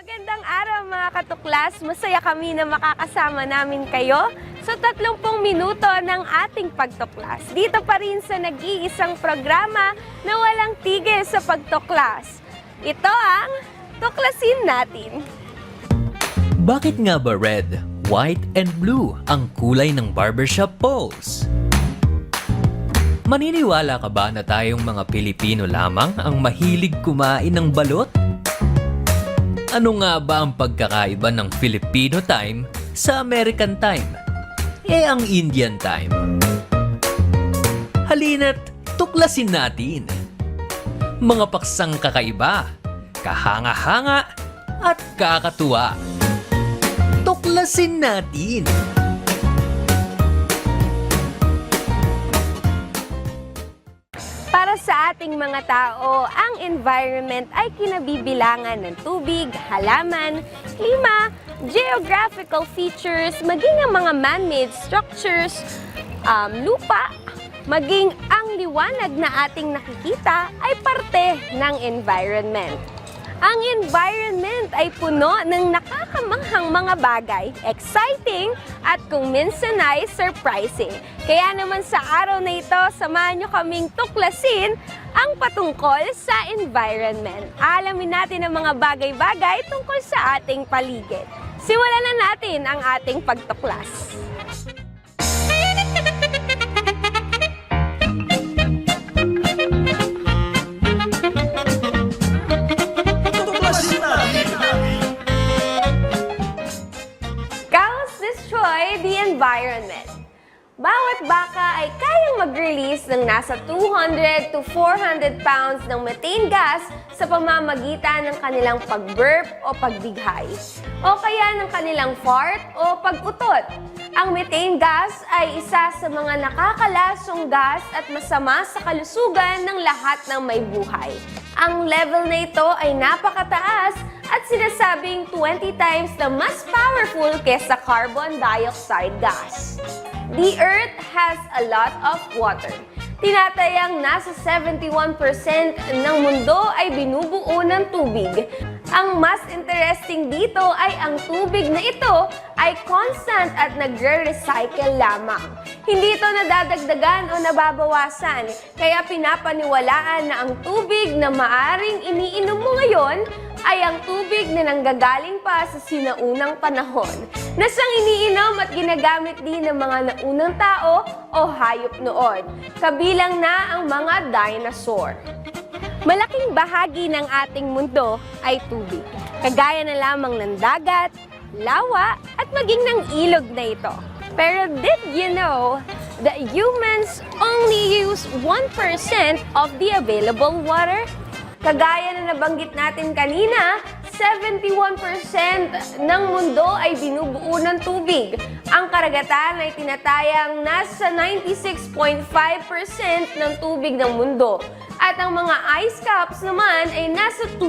Magandang araw mga katuklas! Masaya kami na makakasama namin kayo sa 30 minuto ng ating pagtuklas. Dito pa rin sa nag-iisang programa na walang tigil sa pagtuklas. Ito ang Tuklasin Natin. Bakit nga ba red, white, and blue ang kulay ng barbershop poles? Maniniwala ka ba na tayong mga Pilipino lamang ang mahilig kumain ng balot? Ano nga ba ang pagkakaiba ng Filipino time sa American time? Eh ang Indian time. Halina't tuklasin natin. Mga paksang kakaiba, kahanga-hanga, at kakatuwa. Tuklasin natin! Ating mga tao, ang environment ay kinabibilangan ng tubig, halaman, klima, geographical features, maging ang mga man-made structures, um, lupa, maging ang liwanag na ating nakikita ay parte ng environment. Ang environment ay puno ng nakakamanghang mga bagay, exciting at kung minsan ay surprising. Kaya naman sa araw na ito, samahan nyo kaming tuklasin ang patungkol sa environment. Alamin natin ang mga bagay-bagay tungkol sa ating paligid. Simulan na natin ang ating pagtuklas. Environment. Bawat baka ay kayang mag-release ng nasa 200 to 400 pounds ng methane gas sa pamamagitan ng kanilang pag-burp o pagbighay, o kaya ng kanilang fart o pag-utot. Ang methane gas ay isa sa mga nakakalasong gas at masama sa kalusugan ng lahat ng may buhay. Ang level na ito ay napakataas at sinasabing 20 times na mas powerful kesa carbon dioxide gas. The Earth has a lot of water. Tinatayang nasa 71% ng mundo ay binubuo ng tubig. Ang mas interesting dito ay ang tubig na ito ay constant at nagre-recycle lamang. Hindi ito nadadagdagan o nababawasan, kaya pinapaniwalaan na ang tubig na maaring iniinom mo ngayon ay ang tubig na nanggagaling pa sa sinaunang panahon na siyang iniinom at ginagamit din ng mga naunang tao o hayop noon, kabilang na ang mga dinosaur. Malaking bahagi ng ating mundo ay tubig, kagaya na lamang ng dagat, lawa at maging ng ilog na ito. Pero did you know that humans only use 1% of the available water? Kagaya na nabanggit natin kanina, 71% ng mundo ay binubuo ng tubig. Ang karagatan ay tinatayang nasa 96.5% ng tubig ng mundo. At ang mga ice caps naman ay nasa 2%.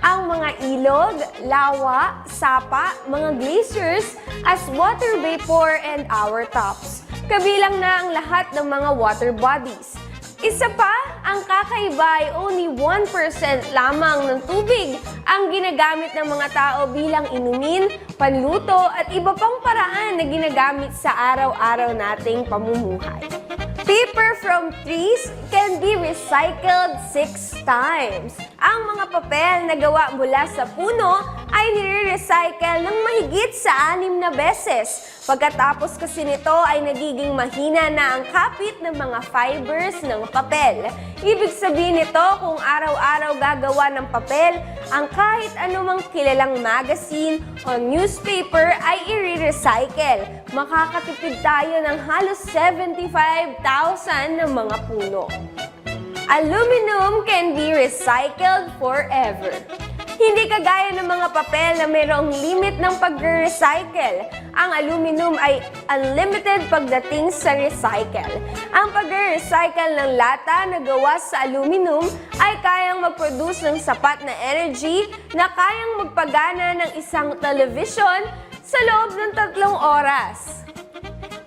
Ang mga ilog, lawa, sapa, mga glaciers, as water vapor and hour tops. Kabilang na ang lahat ng mga water bodies. Isa pa, ang kakaiba ay only 1% lamang ng tubig ang ginagamit ng mga tao bilang inumin, panluto at iba pang paraan na ginagamit sa araw-araw nating pamumuhay. Paper from trees can be recycled six times. Ang mga papel na gawa mula sa puno ay nire-recycle ng mahigit sa anim na beses. Pagkatapos kasi nito ay nagiging mahina na ang kapit ng mga fibers ng papel. Ibig sabihin nito kung araw-araw gagawa ng papel, ang kahit anumang kilalang magazine o newspaper ay i-recycle. Makakatipid tayo ng halos 75,000 ng mga puno. Aluminum can be recycled forever. Hindi kagaya ng mga papel na mayroong limit ng pag-recycle. Ang aluminum ay unlimited pagdating sa recycle. Ang pag-recycle ng lata na gawa sa aluminum ay kayang mag-produce ng sapat na energy na kayang magpagana ng isang television sa loob ng tatlong oras.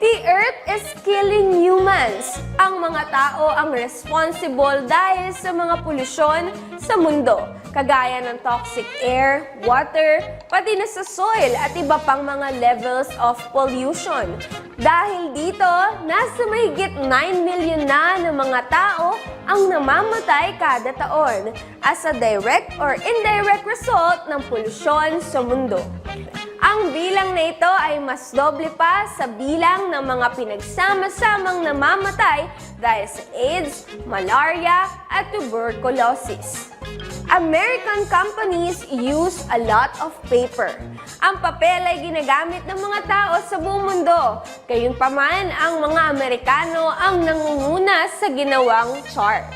The Earth is killing humans. Ang mga tao ang responsible dahil sa mga polusyon sa mundo. Kagaya ng toxic air, water, pati na sa soil at iba pang mga levels of pollution. Dahil dito, nasa mahigit 9 million na ng mga tao ang namamatay kada taon as a direct or indirect result ng polusyon sa mundo. Ang bilang na ito ay mas doble pa sa bilang ng mga pinagsama-samang namamatay dahil sa AIDS, malaria at tuberculosis. American companies use a lot of paper. Ang papel ay ginagamit ng mga tao sa buong mundo. Gayunpaman, ang mga Amerikano ang nangunguna sa ginawang chart.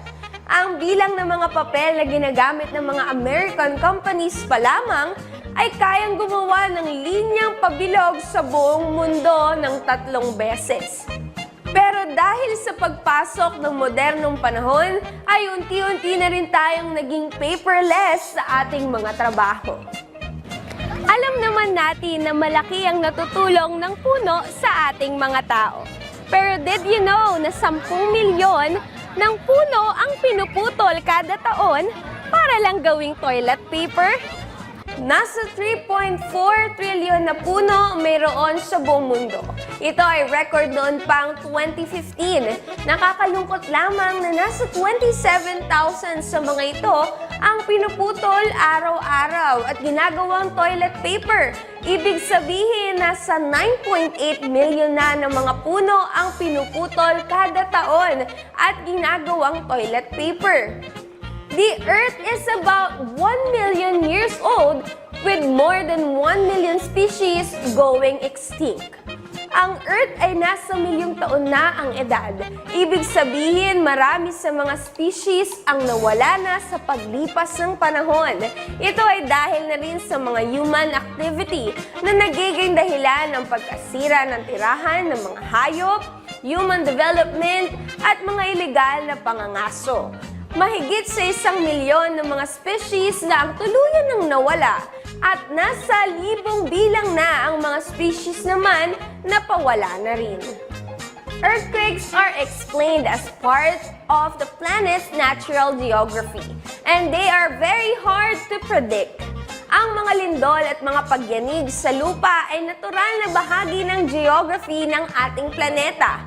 Ang bilang ng mga papel na ginagamit ng mga American companies pa lamang ay kayang gumawa ng linyang pabilog sa buong mundo ng tatlong beses. Pero dahil sa pagpasok ng modernong panahon, ay unti-unti na rin tayong naging paperless sa ating mga trabaho. Alam naman natin na malaki ang natutulong ng puno sa ating mga tao. Pero did you know na 10 milyon ng puno ang pinuputol kada taon para lang gawing toilet paper? Nasa 3.4 trillion na puno mayroon sa buong mundo. Ito ay record noon pang 2015. Nakakalungkot lamang na nasa 27,000 sa mga ito ang pinuputol araw-araw at ginagawang toilet paper. Ibig sabihin nasa 9.8 million na ng mga puno ang pinuputol kada taon at ginagawang toilet paper. The Earth is about 1 million years old with more than 1 million species going extinct. Ang Earth ay nasa milyong taon na ang edad. Ibig sabihin, marami sa mga species ang nawala na sa paglipas ng panahon. Ito ay dahil na rin sa mga human activity na nagiging dahilan ng pagkasira ng tirahan ng mga hayop, human development, at mga ilegal na pangangaso. Mahigit sa isang milyon ng mga species na ang tuluyan ng nawala at nasa libong bilang na ang mga species naman na pawala na rin. Earthquakes are explained as part of the planet's natural geography and they are very hard to predict. Ang mga lindol at mga pagyanig sa lupa ay natural na bahagi ng geography ng ating planeta.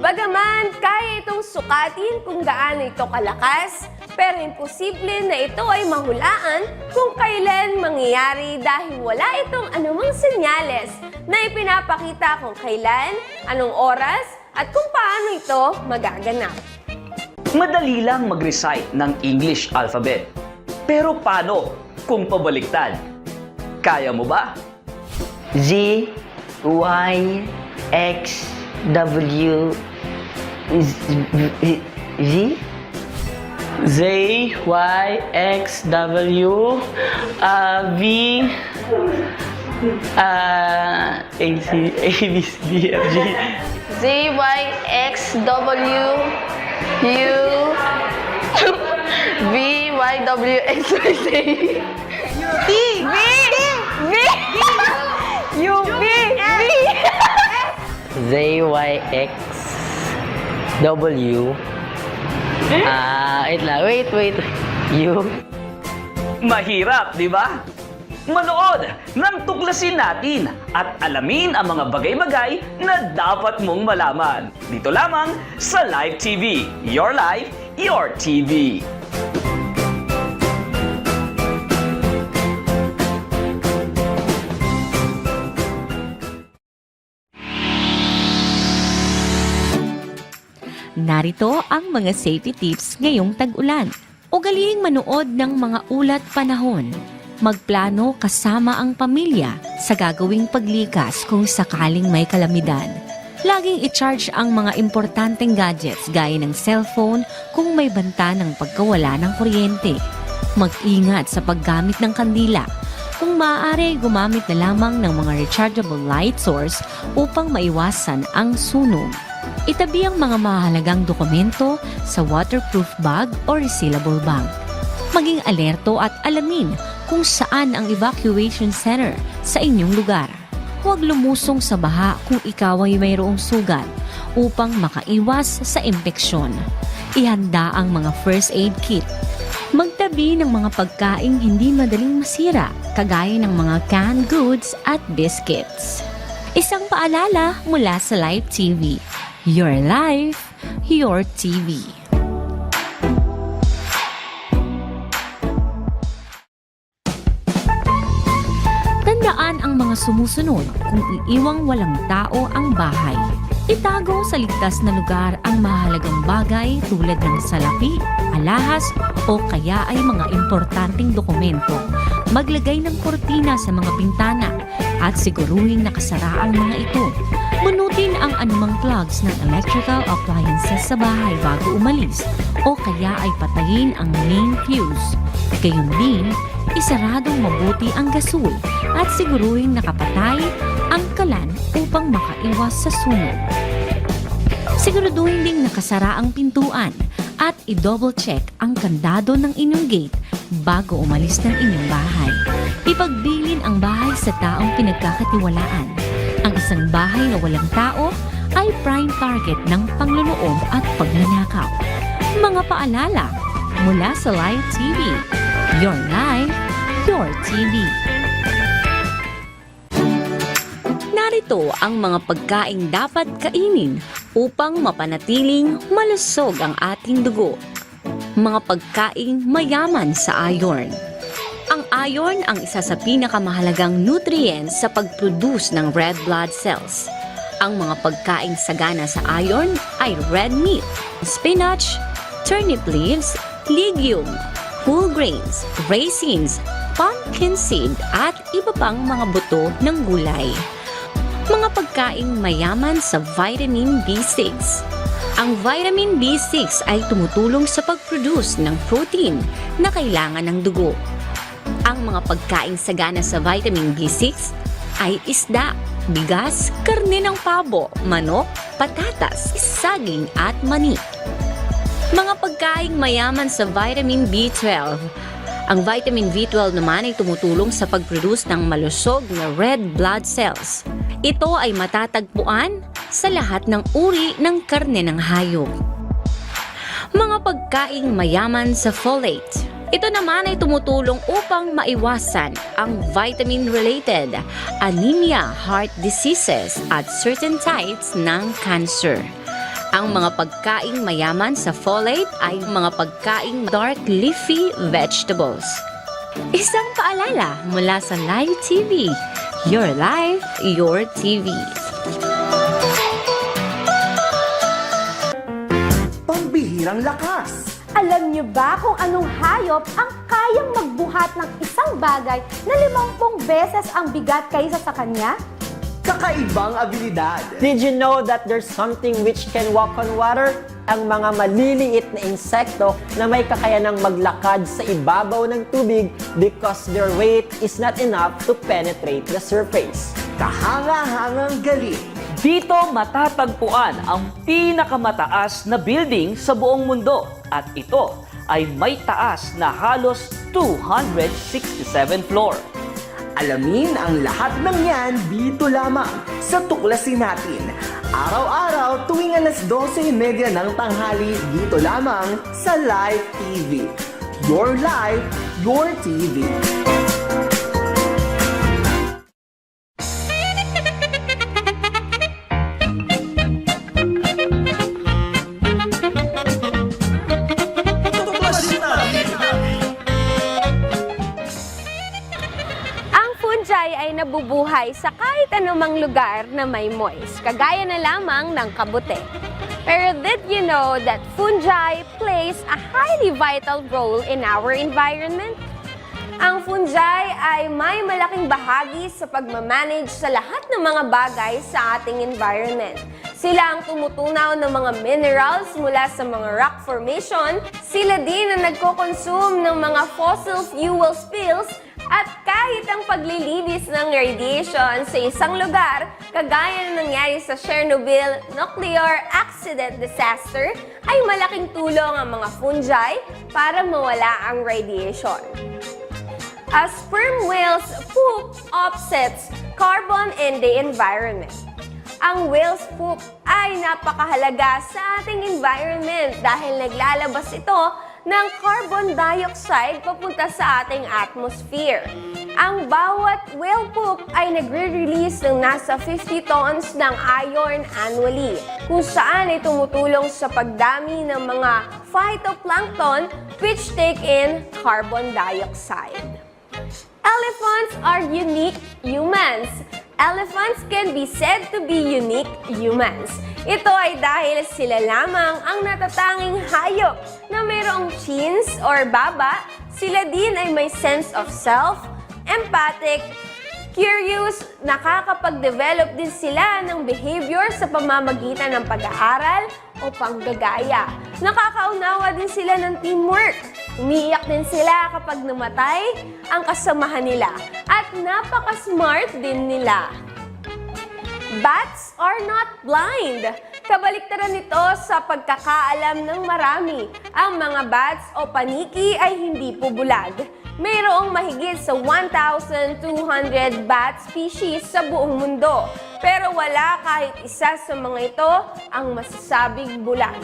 Bagaman kaya itong sukatin kung gaano ito kalakas, pero imposible na ito ay mahulaan kung kailan mangyayari dahil wala itong anumang senyales na ipinapakita kung kailan, anong oras, at kung paano ito magaganap. Madali lang mag-recite ng English alphabet. Pero paano kung pabaliktad? Kaya mo ba? Z Y X W Z Z Z, Y, X, W, uh, V, uh, A, C, A, B, C, D, F, G. Z, Y, X, W, U, V, Y, W, X, Y, Z. V! V! V! V! Z Y X W Ah, wait lang. Wait, wait. U Mahirap, di ba? Manood ng tuklasin natin at alamin ang mga bagay-bagay na dapat mong malaman. Dito lamang sa Live TV. Your life, your TV. Narito ang mga safety tips ngayong tag-ulan. Ugaling manood ng mga ulat panahon. Magplano kasama ang pamilya sa gagawing paglikas kung sakaling may kalamidad. Laging i-charge ang mga importanteng gadgets gaya ng cellphone kung may banta ng pagkawala ng kuryente. Mag-ingat sa paggamit ng kandila. Kung maaari, gumamit na lamang ng mga rechargeable light source upang maiwasan ang sunog. Itabi ang mga mahalagang dokumento sa waterproof bag o resealable bag. Maging alerto at alamin kung saan ang evacuation center sa inyong lugar. Huwag lumusong sa baha kung ikaw ay mayroong sugat upang makaiwas sa impeksyon. Ihanda ang mga first aid kit. Magtabi Magtabi ng mga pagkaing hindi madaling masira, kagaya ng mga canned goods at biscuits. Isang paalala mula sa Live TV. Your life, your TV. Tandaan ang mga sumusunod kung iiwang walang tao ang bahay. Itago sa ligtas na lugar ang mahalagang bagay tulad ng salapi, alahas o kaya ay mga importanteng dokumento. Maglagay ng kortina sa mga bintana at siguruhing nakasara ang mga ito. Bunutin ang anumang plugs ng electrical appliances sa bahay bago umalis o kaya ay patayin ang main fuse. Gayun din, isaradong mabuti ang gasol at siguruhing nakapatay ang kalan upang makaiwas sa sunog. Siguraduhin ding nakasara ang pintuan at i-double check ang kandado ng inyong gate bago umalis ng inyong bahay. Ipagbilin ang bahay sa taong pinagkakatiwalaan. Ang isang bahay na walang tao ay prime target ng pangluloob at pagnanakaw. Mga paalala mula sa Live TV. Your Life, Your TV. Narito ang mga pagkaing dapat kainin upang mapanatiling malusog ang ating dugo. Mga pagkaing mayaman sa iron. Ang iron ang isa sa pinakamahalagang nutrients sa pag-produce ng red blood cells. Ang mga pagkaing sagana sa iron ay red meat, spinach, turnip leaves, legume, whole grains, raisins, pumpkin seed at iba pang mga buto ng gulay mga pagkaing mayaman sa vitamin B6. Ang vitamin B6 ay tumutulong sa pag-produce ng protein na kailangan ng dugo. Ang mga pagkaing sagana sa vitamin B6 ay isda, bigas, karne ng pabo, manok, patatas, saging at mani. Mga pagkaing mayaman sa vitamin B12 ang vitamin B12 naman ay tumutulong sa pag-produce ng malusog na red blood cells. Ito ay matatagpuan sa lahat ng uri ng karne ng hayop. Mga pagkaing mayaman sa folate. Ito naman ay tumutulong upang maiwasan ang vitamin-related anemia, heart diseases at certain types ng cancer. Ang mga pagkaing mayaman sa folate ay mga pagkaing dark leafy vegetables. Isang paalala mula sa Live TV. Your Life, Your TV. Pambihirang lakas! Alam niyo ba kung anong hayop ang kayang magbuhat ng isang bagay na limampung beses ang bigat kaysa sa kanya? Kakaibang abilidad! Did you know that there's something which can walk on water? Ang mga maliliit na insekto na may kakayanang maglakad sa ibabaw ng tubig because their weight is not enough to penetrate the surface. Kahanga-hangang galing! Dito matatagpuan ang pinakamataas na building sa buong mundo at ito ay may taas na halos 267 floor. Alamin ang lahat ng yan dito lamang sa Tuklasin Natin. Araw-araw tuwing alas 12.30 ng tanghali dito lamang sa Live TV. Your Life, Your TV. Nabubuhay sa kahit anumang lugar na may moist, kagaya na lamang ng kabute. Pero did you know that fungi plays a highly vital role in our environment? Ang fungi ay may malaking bahagi sa pagmamanage sa lahat ng mga bagay sa ating environment. Sila ang tumutunaw ng mga minerals mula sa mga rock formation. Sila din ang nagko-consume ng mga fossil fuel spills at kahit ang paglilinis ng radiation sa isang lugar, kagaya na nangyari sa Chernobyl nuclear accident disaster, ay malaking tulong ang mga fungi para mawala ang radiation. A sperm whale's poop offsets carbon in the environment. Ang whale's poop ay napakahalaga sa ating environment dahil naglalabas ito ng carbon dioxide papunta sa ating atmosphere. Ang bawat whale poop ay nagre-release ng nasa 50 tons ng iron annually, kung saan ay tumutulong sa pagdami ng mga phytoplankton which take in carbon dioxide. Elephants are unique humans. Elephants can be said to be unique humans. Ito ay dahil sila lamang ang natatanging hayop na mayroong chins or baba. Sila din ay may sense of self, empathic, curious, nakakapag-develop din sila ng behavior sa pamamagitan ng pag-aaral o panggagaya. Nakakaunawa din sila ng teamwork. Umiiyak din sila kapag namatay ang kasamahan nila. At napaka-smart din nila. Bats are not blind. Kabaliktaran nito sa pagkakaalam ng marami. Ang mga bats o paniki ay hindi po bulag. Mayroong mahigit sa 1,200 bat species sa buong mundo. Pero wala kahit isa sa mga ito ang masasabing bulag.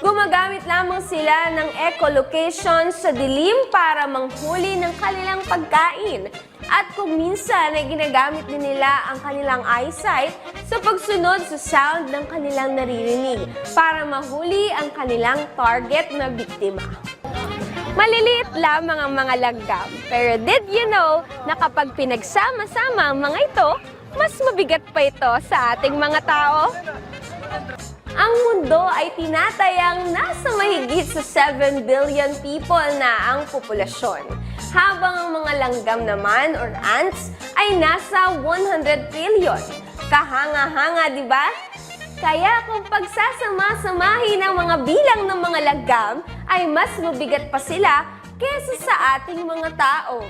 Gumagamit lamang sila ng echolocation sa dilim para manghuli ng kanilang pagkain. At kung minsan ay ginagamit din nila ang kanilang eyesight sa pagsunod sa sound ng kanilang naririnig para mahuli ang kanilang target na biktima. Maliliit lamang ang mga langgam, pero did you know na kapag pinagsama-sama ang mga ito, mas mabigat pa ito sa ating mga tao? Ang mundo ay tinatayang nasa mahigit sa 7 billion people na ang populasyon. Habang ang mga langgam naman or ants ay nasa 100 trillion. Kahanga-hanga, di ba? Kaya kung pagsasama-samahin ang mga bilang ng mga langgam, ay mas mabigat pa sila kesa sa ating mga tao.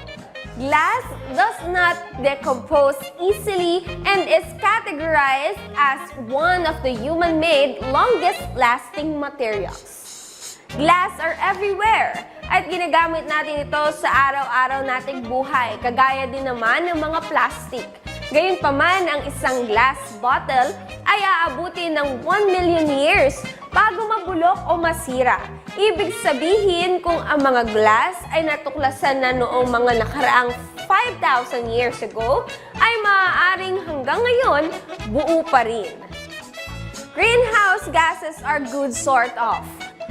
Glass does not decompose easily and is categorized as one of the human-made longest-lasting materials. Glass are everywhere at ginagamit natin ito sa araw-araw nating buhay, kagaya din naman ng mga plastic. Gayunpaman, ang isang glass bottle ay aabuti ng 1 million years bago mabulok o masira. Ibig sabihin kung ang mga glass ay natuklasan na noong mga nakaraang 5,000 years ago, ay maaaring hanggang ngayon buo pa rin. Greenhouse gases are good sort of.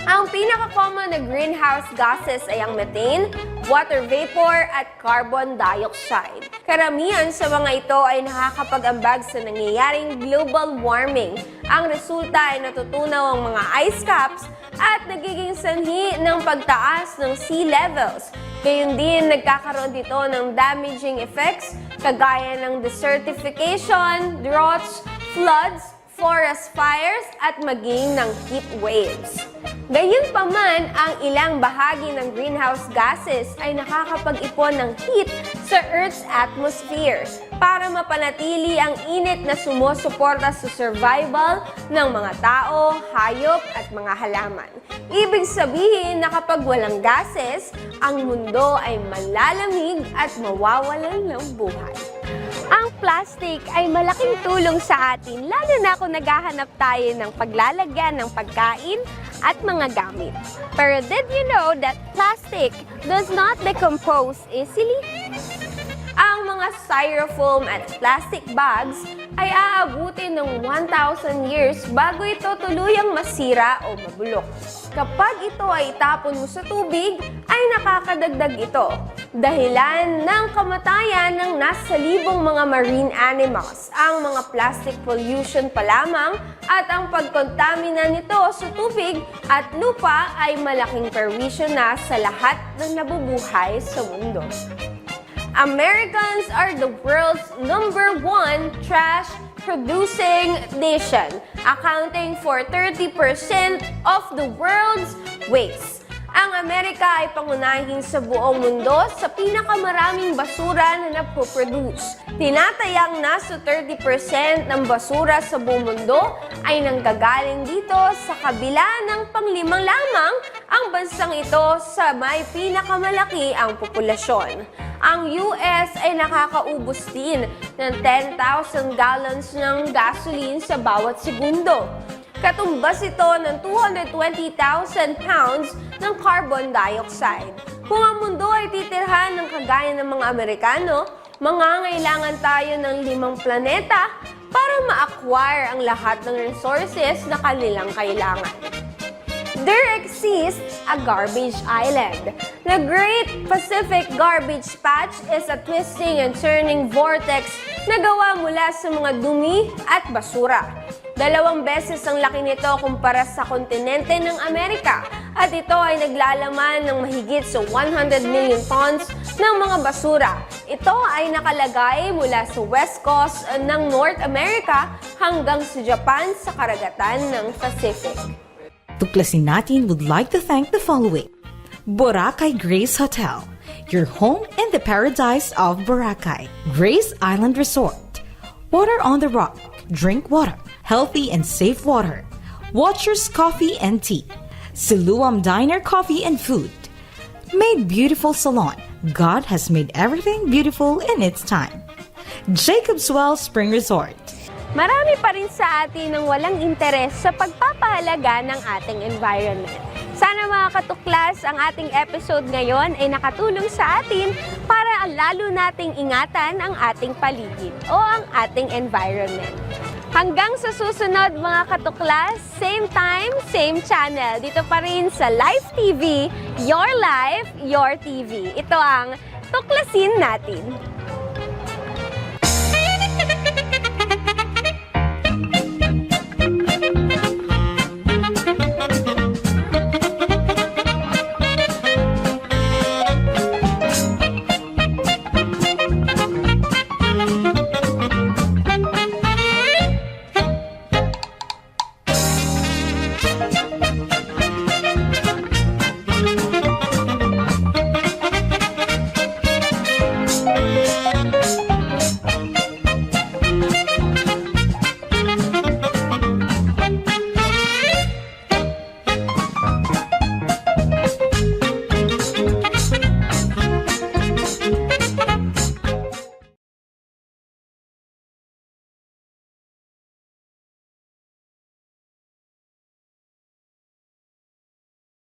Ang pinaka-common na greenhouse gases ay ang methane, water vapor, at carbon dioxide. Karamihan sa mga ito ay nakakapag-ambag sa nangyayaring global warming. Ang resulta ay natutunaw ang mga ice caps at nagiging sanhi ng pagtaas ng sea levels. Gayun din, nagkakaroon dito ng damaging effects kagaya ng desertification, droughts, floods, forest fires at maging ng heat waves. Gayunpaman, ang ilang bahagi ng greenhouse gases ay nakakapag-ipon ng heat sa Earth's atmosphere para mapanatili ang init na sumusuporta sa survival ng mga tao, hayop at mga halaman. Ibig sabihin na kapag walang gases, ang mundo ay malalamig at mawawalan ng buhay. Ang plastic ay malaking tulong sa atin, lalo na kung naghahanap tayo ng paglalagyan ng pagkain at mga gamit. Pero did you know that plastic does not decompose easily? Ang mga styrofoam at plastic bags ay aabutin ng 1,000 years bago ito tuluyang masira o mabulok. Kapag ito ay itapon mo sa tubig, ay nakakadagdag ito. Dahilan ng kamatayan ng nasa libong mga marine animals, ang mga plastic pollution pa lamang at ang pagkontamina nito sa tubig at lupa ay malaking perwisyo na sa lahat ng nabubuhay sa mundo. Americans are the world's number one trash producing nation, accounting for 30% of the world's waste. Ang Amerika ay pangunahin sa buong mundo sa pinakamaraming basura na napoproduce. Tinatayang nasa 30% ng basura sa buong mundo ay nanggagaling dito sa kabila ng panglimang lamang ang bansang ito sa may pinakamalaki ang populasyon. Ang US ay nakakaubos din ng 10,000 gallons ng gasoline sa bawat segundo. Katumbas ito ng 220,000 pounds ng carbon dioxide. Kung ang mundo ay titirhan ng kagaya ng mga Amerikano, mangangailangan tayo ng limang planeta para ma-acquire ang lahat ng resources na kanilang kailangan. There exists a garbage island. The Great Pacific Garbage Patch is a twisting and turning vortex na gawa mula sa mga dumi at basura. Dalawang beses ang laki nito kumpara sa kontinente ng Amerika at ito ay naglalaman ng mahigit sa 100 million tons ng mga basura. Ito ay nakalagay mula sa west coast ng North America hanggang sa Japan sa karagatan ng Pacific. Tuklasin natin would like to thank the following. Boracay Grace Hotel, your home in the paradise of Boracay. Grace Island Resort. Water on the rock. Drink water. Healthy and safe water. Watchers Coffee and Tea. Siluam Diner Coffee and Food. Made Beautiful Salon. God has made everything beautiful in its time. Jacob's Well Spring Resort. Marami pa rin sa atin ang walang interes sa pagpapahalaga ng ating environment. Sana mga katuklas, ang ating episode ngayon ay nakatulong sa atin para lalo nating ingatan ang ating paligid o ang ating environment. Hanggang sa susunod mga katuklas, same time, same channel. Dito pa rin sa Live TV, Your Life, Your TV. Ito ang Tuklasin Natin.